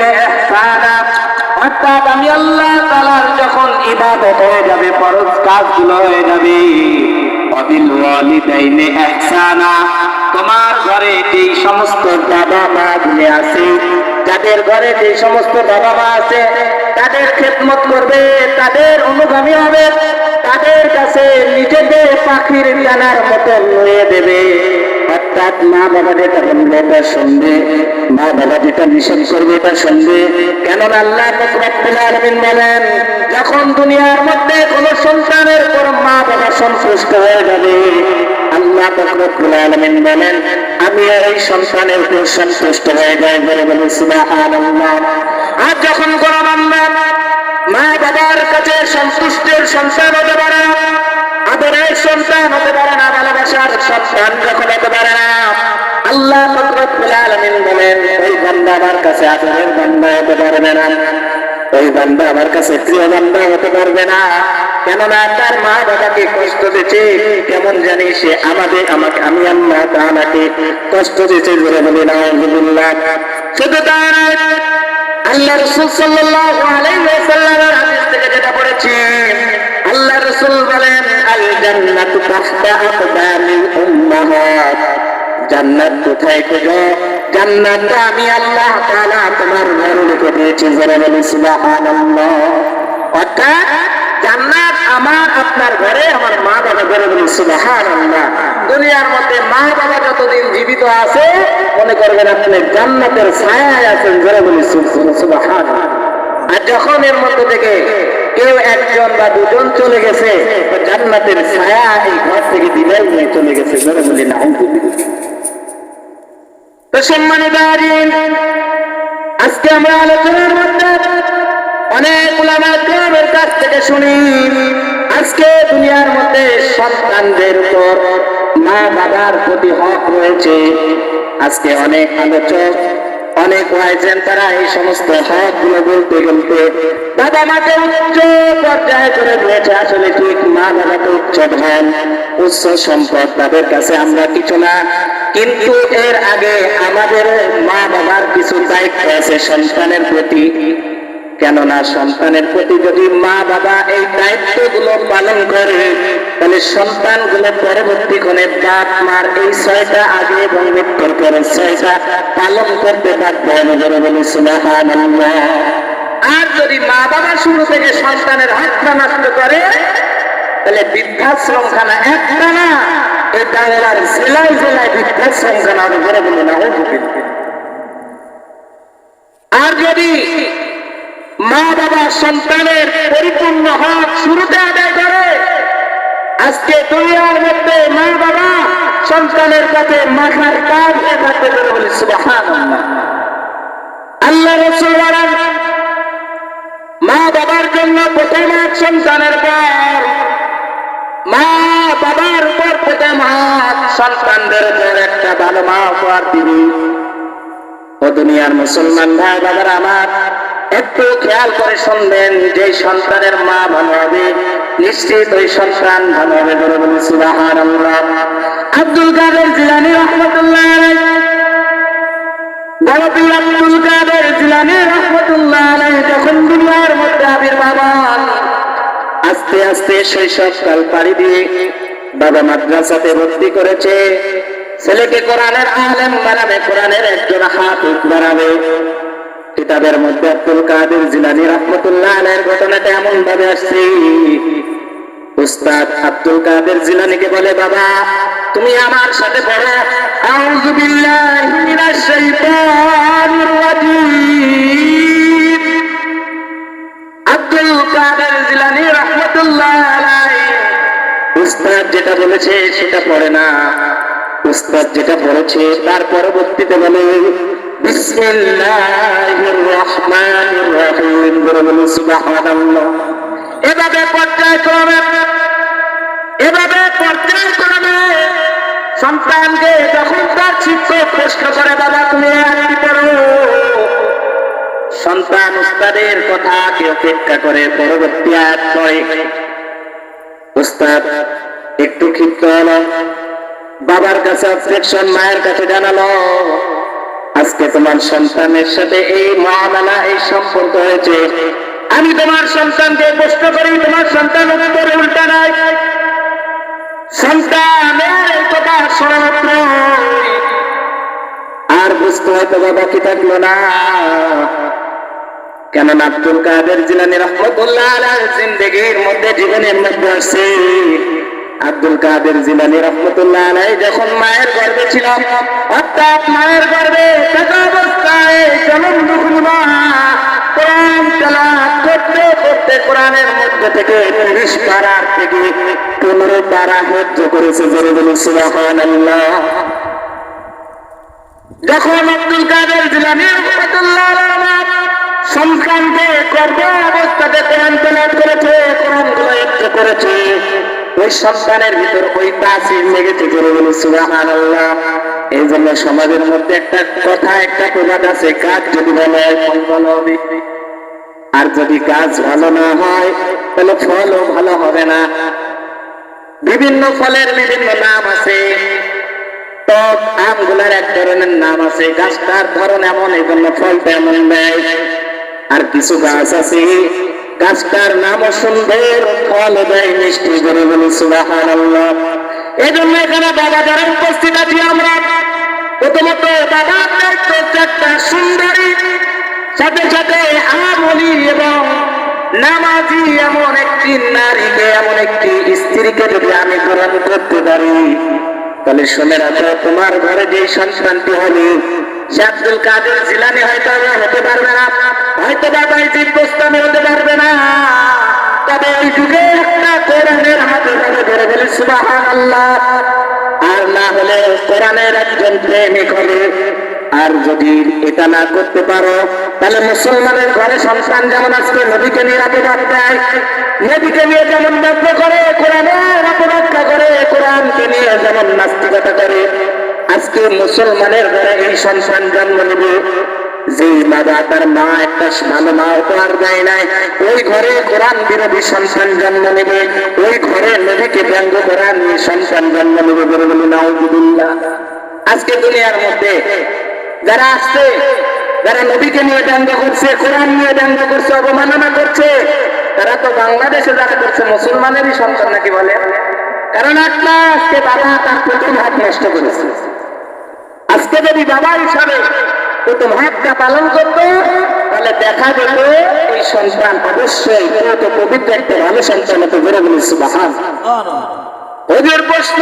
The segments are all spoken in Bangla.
ইহসানা। অর্থাৎ আমি আল্লাহ তাআলার যখন ইবাদত হয়ে যাবে, ফরজ কাজগুলো হয়ে যাবে। তোমার ঘরে যে সমস্ত বাবা মা গুলি আছে, যাদের ঘরে যে সমস্ত বাবা মা আছে, তাদের খেদমত করবে, তাদের অনুগামী হবে, তাদের কাছে নিজেদের পাখির জানার মতো লয়ে দেবে। অর্থাৎ মা বাবা যেটা বলবে এটা শুনবে, মা বাবা যেটা নিষেধ করবে, এটা শুনবে। কেননা আল্লাহ বলেন, যখন দুনিয়ার মধ্যে কোন সন্তানের পর মা বাবা সন্তুষ্ট হয়ে যাবে, আল্লাহ রব্বুল আলামিন বলেন, আমি এই সন্তানের উপর সন্তুষ্ট হয়ে যাই। বলে বলে আর যখন কোন বান্দা মা বাবার কাছে সন্তুষ্টের সন্তান হতে পারে আদরের সন্তান হতে পারে না ভালোবাসার সন্তান যখন পারে না আল্লাহ রব্বুল আলামিন বলেন ওই বান্দা আমার কাছে আদরের বান্দা হতে পারবে না। ওই বান্দা আমার কাছে প্রিয় বান্দা হতে পারবে না। কেননা তার মা বাবাকে কষ্ট দিচ্ছে কেমন জানি সে আমাদের আমাকে আমি আল্লাহ তাআলাকে কষ্ট দিচ্ছে জোরে বলি না শুধু তাই নয়, আল্লাহ রসুল সাল্লাল্লাহু আলাইহি ওয়াসাল্লামের হাদিস থেকে যেটা পড়েছি জান্নাতু তাহতা আকদামিল উম্মাহাত। জান্নাত কোথায় খুঁজো? জান্নাতটা আমি আল্লাহ তাআলা তোমার ঘরে লিখে দিয়েছি যারা বলি সুবহানাল্লাহ। অর্থাৎ জান্নাত আমার, আপনার ঘরে, আমার মা বাবা ঘরে বলি সুবহানাল্লাহ। দুনিয়ার মধ্যে মা বাবা যতদিন জীবিত আছে, মনে করবেন আপনি জান্নাতের ছায়ায় আছেন যারা বলি সুবহানাল্লাহ। আর যখন এর মধ্যে থেকে কেউ একজন বা দুজন চলে গেছে জান্নাতের ছায়া এই ঘর থেকে দিলাই নিয়ে চলে গেছে। যারা বলি না তো সম্মানিত আজকে আমরা আলোচনার মধ্যে অনেক কেরামের কাছ থেকে শুনি, আজকে দুনিয়ার মধ্যে সন্তানদের উপর মা বাবার প্রতি হক রয়েছে। আজকে অনেক আলোচক অনেক ওয়াইজেন তারা এই সমস্ত হকগুলো বলতে বলতে, বাবা মাকে উচ্চ পর্যায়ে করে দিয়েছে, আসলে ঠিক মা বাবাকে উচ্চ ধন, উচ্চ সম্পদ তাদের কাছে আমরা কিছু না। কিন্তু এর আগে আমাদের মা বাবার কিছু দায়িত্ব আছে সন্তানের প্রতি। কেননা সন্তানের প্রতি যদি মা বাবা এই দায়িত্বগুলো পালন করে, তাহলে সন্তানগুলো পরবর্তীক্ষণে বাপ মার এই ছয়টা আগে এবং মৃত্যুর পরে ছয়টা পালন করতে পারবে। নজরে বলি সুবহানাল্লাহ। আর যদি মা বাবা শুরু থেকে সন্তানের হাতটা নষ্ট করে, তাহলে বৃদ্ধাশ্রম খানা একটা না, এই বাংলার জেলায় জেলায় বৃদ্ধাশ্রম খানা করে বলে না আর যদি মা বাবা সন্তানের পরিপূর্ণ হক শুরুতে আদায় করে। আজকে দুনিয়ার মধ্যে মা বাবা সন্তানের কাছে মাথার কাজ থাকতে পারে বলে আল্লাহ রসুল মা বাবার জন্য প্রথম এক সন্তানের পর, মা বাবার উপর প্রথম হাত সন্তানদের একটা ভালো মা উপহার দিবি। ও দুনিয়ার মুসলমান ভাই বাবার আমার একটু খেয়াল করে শুনবেন যে সন্তানের মা ভালো হবে, নিশ্চিত ওই সন্তান ভালো হবে বলে সুবহানাল্লাহ। আব্দুল কাদের জিলানী রহমতুল্লাহ বড়পীর আব্দুল কাদের জিলানী রহমতুল্লাহ যখন দুনিয়ার মধ্যে আবির্ভাব আস্তে আস্তে শৈশবকাল পাড়ি দিয়ে বাবা মাদ্রাসাতে ভর্তি করেছে। ছেলেকে কোরআনের আলেম বানাবে, কোরআনের একজন হাফিজ বানাবে। কিতাবের মধ্যে আব্দুল কাদের জিলানী রহমতুল্লাহ আলাইহির ঘটনাটা এমন ভাবে আসছে। উস্তাদ আব্দুল কাদের জিলানীকে বলে, বাবা, তুমি আমার সাথে পড়ো। আউযু বিল্লাহি মিনাশ শাইতানির রাজীম। আব্দুল কাদের জিলানী রহমতুল্লাহ আলাইহি। উস্তাদ যেটা বলেছে সেটা পড়ে না। উস্তাদ যেটা পড়েছে তার পরবর্তীতে বলে এভাবে পর্যায়ক্রমে এভাবে পর্যায়ক্রমে সন্তানকে যখন তার শিক্ষক প্রশ্ন করে, বাবা, তুমি সন্তান উস্তাদের কথাকে অপেক্ষা করে, পরবর্তী আয়াত পড়ে উস্তাদ, একটু ক্ষিপ্ত হলো বাবার কাছে অবজেকশন মায়ের কাছে জানালো। আজকে তোমার সন্তানের সাথে এই মহামেলা, এই সম্পর্ক হয়েছে। আমি তোমার সন্তানকে প্রশ্ন করি, তোমার সন্তান উত্তরে উল্টা নাই। সন্তানের এই কথা শোনা আর বুঝতে হয়তো বাকি থাকল না। কেননা আব্দুল কাদের জিলানি রহমতুল্লাহ জিন্দেগির মধ্যে জীবনের মধ্যে আসছে। আব্দুল কাদের জিলানি রহমতুল্লাহ আলাই যখন মায়ের গর্বে ছিল, অর্থাৎ মায়ের গর্বে করতে করতে কোরআনের মধ্যে থেকে যখন আব্দুল কাদের সন্তানকে গর্ভ অবস্থাতে করেছে করেছে ওই সন্তানের ভিতর ওই তাসির লেগেছে জোরে বলুন সুবহানাল্লাহ। এই জন্য সমাজের মধ্যে একটা কথা, একটা প্রবাদ আছে কাজ যদি ভালো হবে। আর যদি কাজ ভালো না হয়, তাহলে ফলও ভালো হবে না। বিভিন্ন ফলের বিভিন্ন নাম আছে। টক আমগুলার এক ধরনের নাম আছে। গাছটার ধরন এমন, এই জন্য ফলটা এমন দেয়। আর কিছু গাছ আছে গাছটার নাম সুন্দর, ফল দেয় মিষ্টি করে বলি, সুবহানাল্লাহ। এই জন্য এখানে বাবা যারা উপস্থিত আছি আমরা, প্রথমত বাবার দায়িত্ব সুন্দরী, সাথে সাথে আমলি এবং নামাজি এমন একটি নারীকে, এমন একটি স্ত্রীকে যদি আমি গ্রহণ করতে পারি তাহলে শুনে রাখো, তোমার ঘরে যে সন্তানটি হবে সে আব্দুল কাদের জিলানি হয়তো হতে পারবে না হয়তো বাবা এই প্রস্তাবে হতে পারবে না। তবে এই যুগে একটা কোরআনের হাতে ধরে ধরে বলে সুবাহ আল্লাহ আর না হলে কোরআনের একজন প্রেমিক হবে। আর যদি এটা না করতে পারো, তাহলে মুসলমানের ঘরে সন্তান যেমন আজকে নদীকে নিয়ে অপরাধ দেয় নদীকে নিয়ে যেমন ব্যক্ত করে, কোরআনের অপরাধটা করে, কোরআনকে নিয়ে যেমন নাস্তিকতা করে, আজকে মুসলমানের ঘরে এই সন্তান জন্ম নেবে। যে বাবা তার মা একটা ভালো মা উপহার দেয় নাই, ওই ঘরে কোরআন বিরোধী সন্তান জন্ম নেবে, ওই ঘরে নদীকে ব্যঙ্গ করার নিয়ে সন্তান জন্ম নেবে বলে বলি, নাউজুবিল্লাহ। আজকে দুনিয়ার মধ্যে যারা আসছে যারা নবীকে নিয়ে ব্যঙ্গ করছে কোরআন নিয়ে ব্যঙ্গ করছে অবমাননা করছে তারা তো বাংলাদেশে যারা করছে মুসলমানেরই সন্তান নাকি বলে? কারণ একটা আজকে বাবা তার প্রথম হাত নষ্ট করেছে। আজকে যদি বাবা হিসাবে প্রথম হাতটা পালন করতো তাহলে দেখা যেত ওই সন্তান অবশ্যই তো পবিত্র একটা ভালো সন্তান হতো বেরো বলি ওদের প্রশ্ন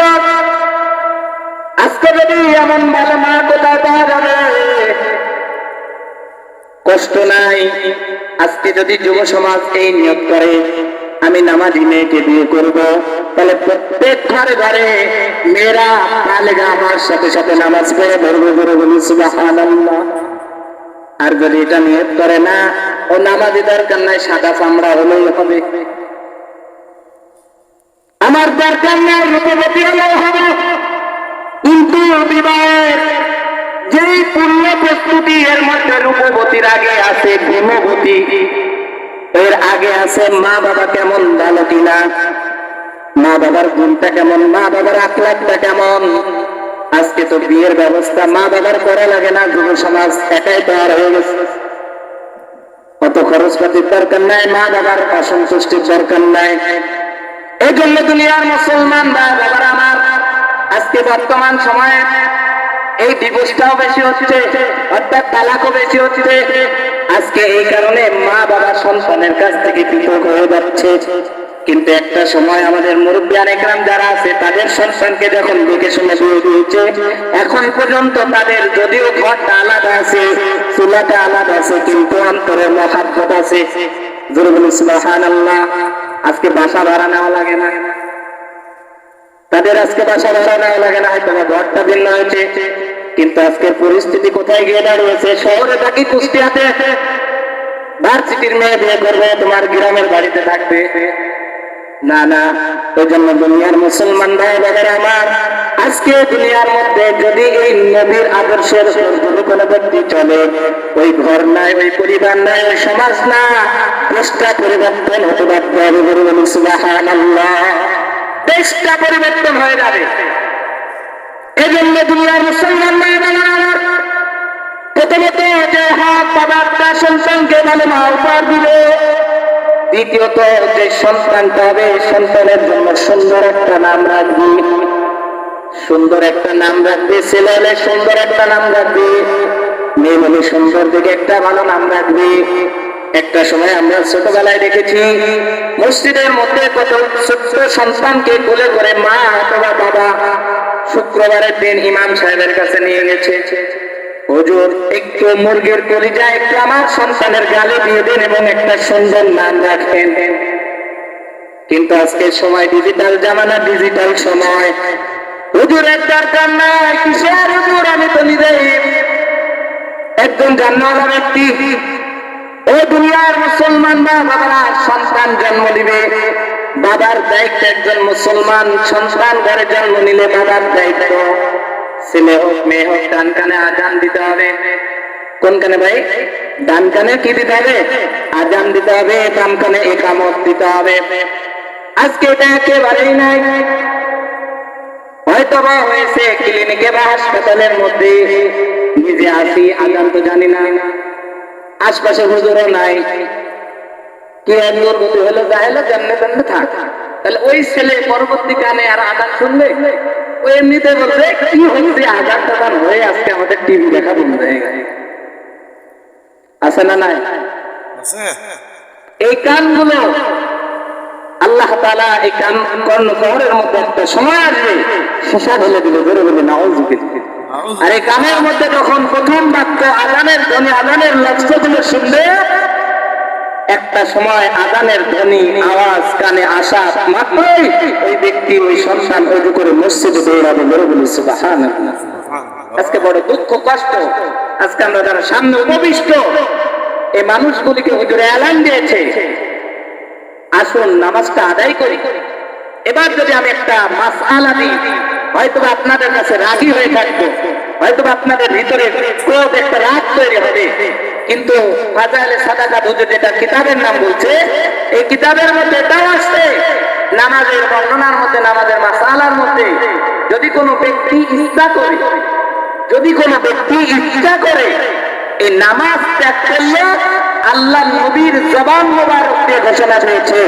আজকে যদি এমন ভালো মা কোথায় পাওয়া যাবে, কষ্ট নাই। আজকে যদি যুব সমাজ এই নিয়োগ করে, আমি নামাজি মেয়েকে বিয়ে করব। তাহলে প্রত্যেক ঘরে ঘরে মেয়েরা বালেগা আমার সাথে সাথে নামাজ পড়ে ধরবে ধরে বলি আর যদি এটা নিয়োগ করে না, ও নামাজি দরকার নাই সাদা চামড়া হলেই হবে আমার দরকার নাই, রূপবতী হলেও হবে। কিন্তু বিবাহের যেই পূর্ণ প্রস্তুতি এর মধ্যে রূপবতীর আগে আছে ভীমবতী, এর আগে আছে মা বাবা কেমন ভালো কিনা মা বাবার গুণটা কেমন? মা বাবার আখলাখটা কেমন? আজকে তো বিয়ের ব্যবস্থা, মা বাবার করা লাগে না, যুব সমাজ একাই তৈরি হয়ে গেছে। অত খরচপাতির দরকার নাই, মা বাবার অসন্তুষ্টির দরকার নাই। এই জন্য দুনিয়ার মুসলমান ভাই বাবার আমার আজকে বর্তমান সময়ে এই ডিভোর্সটাও বেশি হচ্ছে, অর্থাৎ তালাকও বেশি হচ্ছে। আজকে এই কারণে মা বাবা সন্তানের কাছ থেকে পৃথক হয়ে যাচ্ছে। কিন্তু একটা সময় আমাদের মুরব্বিয়ান একরাম যারা আছে, তাদের সন্তানকে যখন দেখে শুনে বিয়ে দিয়েছে এখন পর্যন্ত তাদের যদিও ঘরটা আলাদা আছে, চুলাটা আলাদা আছে, কিন্তু অন্তরে মহাব্বত আছে। জোরে বলি সুবহানাল্লাহ। আজকে বাসা ভাড়া নেওয়া লাগে না। তাদের আজকে বাসা ভাড়া নেওয়া লাগে না হয়তো ঘরটা ভিন্ন হয়েছে। কিন্তু আজকের পরিস্থিতি কোথায় গিয়ে দাঁড়িয়েছে? শহরে থাকি কুষ্টিয়াতে। ভার্সিটির মেয়ে বিয়ে করবে, তোমার গ্রামের বাড়িতে থাকবে। না না, ওই জন্য দুনিয়ার মুসলমান ভাই বাবার আমার, আজকে দুনিয়ার মধ্যে যদি এই নবীর আদর্শের যদি কোনো ব্যক্তি চলে, ওই ঘর নাই, ওই পরিবার নাই, ওই সমাজ না পরিবর্তন হতে বাধ্য হবে বলি, সুবহানাল্লাহ। দেশটা পরিবর্তন হয়ে যাবে। এই জন্য দুনিয়ার মুসলমান ভাই বাবার আমার প্রথম বাবা সন্তানকে ভালো মা দিবে। দ্বিতীয়ত যে সন্তানটা হবে, সন্তানের জন্য সুন্দর একটা নাম রাখবি। সুন্দর একটা নাম রাখবে, ছেলে হলে সুন্দর একটা নাম রাখবে, মেয়ে হলে সুন্দর দেখে একটা ভালো নাম রাখবে। একটা সময় আমরা ছোটবেলায় দেখেছি, মসজিদের মধ্যে কত ছোট্ট সন্তানকে কোলে করে মা অথবা বাবা শুক্রবারের দিন ইমাম সাহেবের কাছে নিয়ে গেছে। হুজুর, একটু মুরগির কলিজা, একটু আমার সন্তানের গালে দিয়ে দিন এবং একটা সুন্দর নাম রাখেন। কিন্তু আজকের সময় ডিজিটাল জামানা ডিজিটাল সময়। হুজুরের দরকার নাই, কিসের হুজুর? আমি তো নিজেই একজন জান্নাওয়ালা ব্যক্তি। ও দুনিয়ার মুসলমান বা বাবারা সন্তান জন্ম দিবে বাবার দায়িত্ব একজন মুসলমান সন্তান ঘরে জন্ম নিলে বাবার দায়িত্ব ছেলে হোক, মেয়ে হোক, ডান কানে আজান দিতে হবে। কোন কানে ভাই? ডান কানে কি দিতে হবে? আজান দিতে হবে, বাম কানে একামত দিতে হবে। আজকে এটা একেবারেই নাই। হয়তো বা হয়েছে, ক্লিনিকে বা হাসপাতালের মধ্যে। নিজে আসি, আজান তো জানি না। আশপাশে হুজুরও নাই। হলো জানলে জানলে থাক। তাহলে ওই ছেলে পরবর্তী আর এমনিতে কি হচ্ছে হয়ে আজকে আমাদের টিভি দেখা বন্ধ হয়ে গেছে আছে না নাই? এই কানগুলো আল্লাহ তালা এই কান কর্ণ শহরের মধ্যে একটা সময় আসবে শশা ঢেলে দিলে বেরো বলে নাওজ আর এই কানের মধ্যে যখন প্রথম বাক্য আজানের ধ্বনি আজানের লক্ষ্যগুলো শুনবে, একটা সময় আজানের ধ্বনি, আওয়াজ, কানে আসা মাত্রই ওই ব্যক্তি, ওই সন্তান অজু করে মসজিদে দৌড়াবে আজকে বড় দুঃখ, কষ্ট। আজকে আমরা যারা সামনে উপবিষ্ট, এই মানুষগুলিকে হুজুরে এলান দিয়েছে, আসুন নামাজটা আদায় করি। এবার যদি আমি একটা মাস আলা দিই হয়তো আপনাদের কাছে রাগি হয়ে থাকব হয়তো আপনাদের ভিতরে ক্রোধ একটা রাগ তৈরি হবে। কিন্তু ফাজাইলে সাদাকা হুজুর যেটা কিতাবের নাম বলছে, এই কিতাবের মধ্যে এটাও আসছে, নামাজের বর্ণনার মধ্যে, নামাজের মাসালার মধ্যে, যদি কোনো ব্যক্তি ইচ্ছা করে, যদি কোনো ব্যক্তি ইচ্ছা করে, এই নামাজ ত্যাগ করলে আল্লাহ নবীর জবান মোবারক দিয়ে ঘোষণা হয়েছে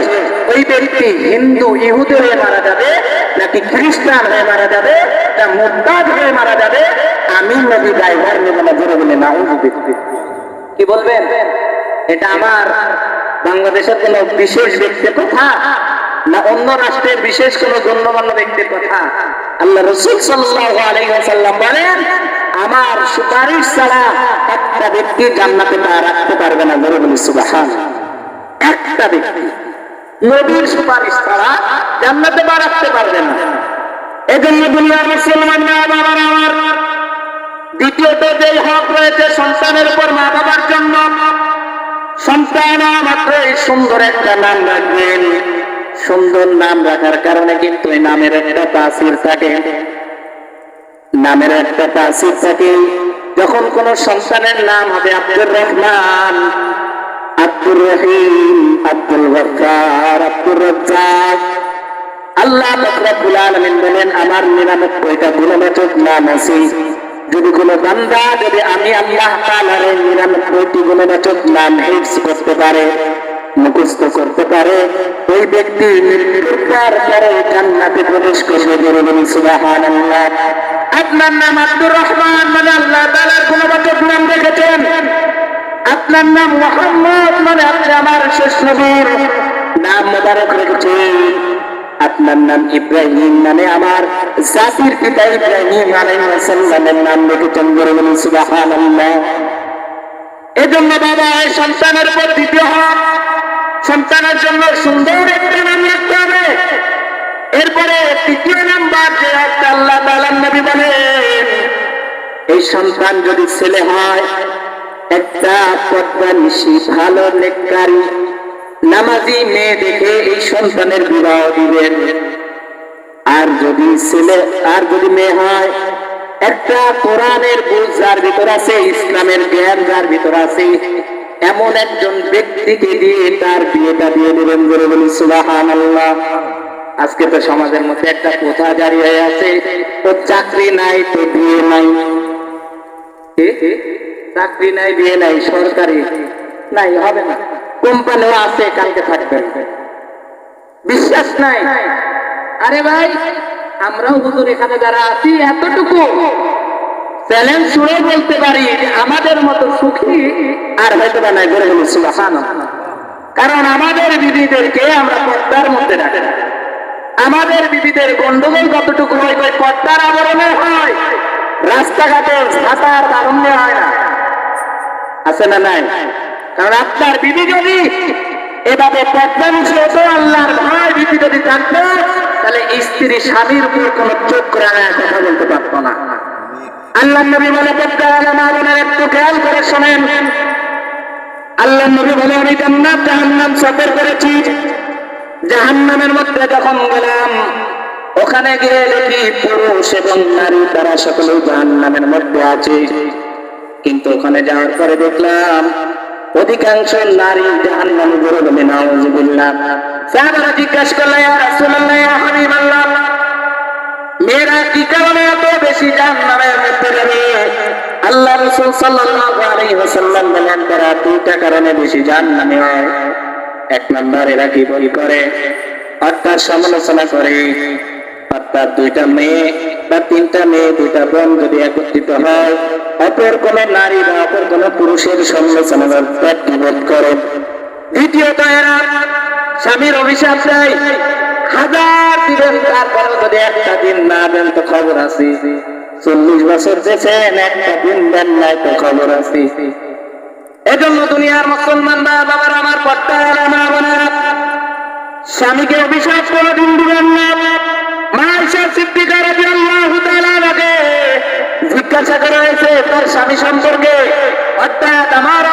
ওই ব্যক্তি হিন্দু, ইহুদি হয়ে মারা যাবে, নাকি খ্রিস্টান হয়ে মারা যাবে, না মুদ্দাদ হয়ে মারা যাবে, আমি নবী ড্রাইভার নেব না ধরে বলে না ব্যক্তি কি বলবেন? এটা আমার বাংলাদেশের কোন বিশেষ ব্যক্তির কথা, না অন্য রাষ্ট্রের বিশেষ কোন গণ্যমান্য ব্যক্তির কথা? আল্লাহ রসুল সাল্লাল্লাহু আলাইহি ওয়াসাল্লাম বলেন আমার সুপারিশ ছাড়া একটা ব্যক্তি জান্নাতে পা রাখতে পারবে না ধরে বলি সুবহান একটা ব্যক্তি নবীর সুপারিশ ছাড়া জান্নাতে পা রাখতে পারবে না। এজন্য দুনিয়ার মুসলমান মা বাবার আমার দ্বিতীয়ত যে হক রয়েছে সন্তানের উপর মা বাবার জন্য, সন্তান মাত্র এই সুন্দর একটা নাম রাখবেন। সুন্দর নাম রাখার কারণে কিন্তু এই নামের একটা তাসির থাকে। নামের একটা তাসির থাকে। যখন কোন সন্তানের নাম হবে আব্দুর রহমান, আব্দুর রহিম, আব্দুল গফার আব্দুর রাজ্জাক। আল্লাহ রব্বুল আলামিন বলেন, আমার নিরানব্বইটা গুণবাচক নাম আছে। যদি কোনো বান্দা, যদি আমি আল্লাহ তাআলার নিরানব্বইটি গুণবাচক নাম হিফজ করতে পারে, মুখস্থ করতে পারে, ওই ব্যক্তি পর পরে জান্নাতে প্রবেশ করবে বলুন, সুবহানাল্লাহ। আপনার নাম আব্দুর রহমান মানে আল্লাহ তাআলার গুণবাচক নাম রেখেছেন। আপনার নাম মোহাম্মদ মানে আপনি আমার শেষ নবীর নাম মোবারক রেখেছেন। আপনার নাম ইব্রাহিম মানে আমার জাতির পিতা ইব্রাহিম নাম রেখেছেন সুবহানাল্লাহ। এজন্য বাবা, এই সন্তানের উপর দ্বিতীয় হক, সন্তানের জন্য সুন্দর একটা নাম রাখতে হবে। এরপরে তৃতীয় নাম্বার যে একটা আল্লাহ নবী বলেন এই সন্তান যদি ছেলে হয়, একটা পদ্মা নিশি, ভালো নামাজি মেয়ে দেখে এই সন্তানের বিবাহ দিবেন। আর যদি ছেলে, আর যদি মেয়ে হয়, একটা কোরআনের বুঝ যার ভিতর আছে, ইসলামের জ্ঞান যার ভিতর আছে, এমন একজন ব্যক্তিকে দিয়ে তার বিয়েটা দিয়ে দেবেন বলে বলি সুবাহান আজকে তো সমাজের মধ্যে একটা প্রথা জারি হয়ে আছে তো চাকরি নাই তো বিয়ে নাই। চাকরি নাই, বিয়ে নাই, সরকারি নাই, হবে না। কোম্পানিও আছে, কালকে থাকবেন বিশ্বাস নাই? আরে ভাই, আমরাও হুজুর এখানে যারা আছি, এতটুকু। চ্যালেঞ্জ শুনে বলতে পারি আমাদের মতো সুখী আর হয়তো বা নাই, বলি সুবহানাল্লাহ। কারণ আমাদের বিবিদেরকে আমরা পর্দার মধ্যে রাখি। আমাদের বিবিদের গন্ডগোল কতটুকু হয়, ওই পর্দার আবরণে হয়। রাস্তাঘাটে ছাতার কারণে হয় না। আছে না নাই? কারণ আপনার বিবি যদি এভাবে পদ্মাংশ হতো আল্লাহর বিবি যদি থাকতো তাহলে স্ত্রী, স্বামীর উপর কোন চোখ রাঙায় কথা বলতে পারতো না। আল্লাহ নবী বলে পদ্মা আলম আগুনের একটু খেয়াল করে শোনেন। আল্লাহ নবী বলে, আমি জান্নাত, জাহান্নাম সফর করেছি। জাহান্নামের মধ্যে যখন গেলাম, ওখানে গিয়ে দেখি পুরুষ এবং নারী তারা সকলে জাহান্নামের মধ্যে আছে। কিন্তু ওখানে যাওয়ার পরে দেখলাম, অধিকাংশ নারী জাহান্নামে ঘুরে বলে নাউজুবিল্লাহ। সাহাবারা জিজ্ঞাসা করলে রাসূলুল্লাহ, ইয়া হাবিবাল্লাহ, মেয়েরা কি কারণে এত বেশি জাহান্নামের মধ্যে যাবে? আল্লাহ রাসূল সাল্লাল্লাহু আলাইহি ওয়াসাল্লাম বলেন, তারা দুইটা কারণে বেশি জাহান্নামে হয়। এক নম্বর এরা কি বই করে? অর্থাৎ সমালোচনা করে। অর্থাৎ দুইটা মেয়ে বা তিনটা মেয়ে, দুইটা বোন যদি একত্রিত হয়, অপর কোন নারী বা অপর কোন পুরুষের সমালোচনা বা প্রতিবোধ করে। দ্বিতীয়ত এরা স্বামীর অভিশাপ দেয়। হাজার দিবেন তারপরে যদি একটা দিন না দেন তো খবর আছে। চল্লিশ বছর যেছেন একটা দিন দেন নাই তো খবর আছে। এজন্য দুনিয়ার মুসলমান বা বাবার আমার পর্দার আমার বোনেরা, স্বামীকে অভিশাপ করে দিন দিবেন না। মাইশা সিদ্দিকা রাদিয়াল্লাহু তাআলা জিজ্ঞাসা করা হয়েছে, তার স্বামী সম্পর্কে? অর্থাৎ আমার